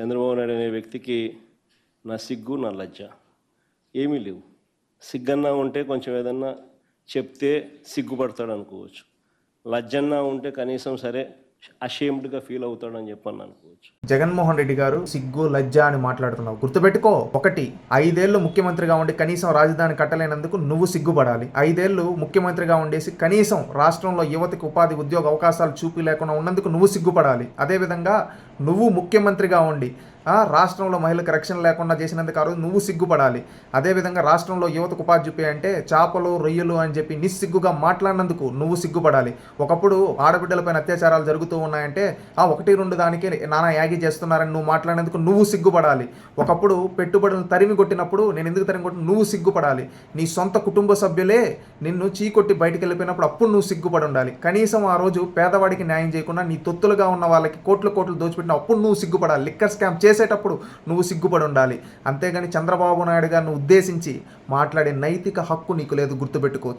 చంద్రబాబు నాయుడు అనే వ్యక్తికి నా సిగ్గు నా లజ్జ. ఏమీ లేవు. సిగ్గన్నా ఉంటే కొంచెం ఏదన్నా చెప్తే సిగ్గుపడతాడు అనుకోవచ్చు. లజ్జన్నా ఉంటే కనీసం సరే అషేమ్డ్గా ఫీల్ అవుతాడని చెప్పని అనుకోవచ్చు. జగన్మోహన్ రెడ్డి గారు సిగ్గు లజ్జ అని మాట్లాడుతున్నావు. గుర్తుపెట్టుకో ఒకటి ఐదేళ్ళు ముఖ్యమంత్రిగా ఉండి కనీసం రాజధాని కట్టలేనందుకు నువ్వు సిగ్గుపడాలి. ఐదేళ్ళు ముఖ్యమంత్రిగా ఉండేసి కనీసం రాష్ట్రంలో యువతకు ఉపాధి ఉద్యోగ అవకాశాలు చూపి లేకుండా ఉన్నందుకు నువ్వు సిగ్గుపడాలి. అదేవిధంగా నువ్వు ముఖ్యమంత్రిగా ఉండి రాష్ట్రంలో మహిళలకు రక్షణ లేకుండా చేసినందుకు ఆ రోజు నువ్వు సిగ్గుపడాలి. అదేవిధంగా రాష్ట్రంలో యువతకు ఉపాధి చూపే అంటే చేపలు రొయ్యలు అని చెప్పి నిస్సిగ్గుగా మాట్లాడినందుకు నువ్వు సిగ్గుపడాలి. ఒకప్పుడు ఆడబిడ్డలపైన అత్యాచారాలు జరుగుతూ ఉన్నాయంటే ఆ ఒకటి రెండు దానికి నానా యాగి చేస్తున్నారని నువ్వు మాట్లాడినందుకు నువ్వు సిగ్గుపడాలి. ఒకప్పుడు పెట్టుబడులను తరిమి కొట్టినప్పుడు నేను ఎందుకు తరిమి కొట్టి నువ్వు సిగ్గుపడాలి. నీ సొంత కుటుంబ సభ్యులే నిన్ను చీకొట్టి బయటికి వెళ్ళిపోయినప్పుడు అప్పుడు నువ్వు సిగ్గుపడి ఉండాలి. కనీసం ఆ రోజు పేదవాడికి న్యాయం చేయకుండా నీ తొత్తులుగా ఉన్న వాళ్ళకి కోట్లు కోట్లు దోచిపెట్టిన అప్పుడు నువ్వు సిగ్గుపడాలి. లిక్కర్ స్కామ్ చేసేటప్పుడు నువ్వు సిగ్గుపడి ఉండాలి. అంతేగాని చంద్రబాబు నాయుడు గారిని ఉద్దేశించి మాట్లాడే నైతిక హక్కు నీకు లేదు గుర్తుపెట్టుకో.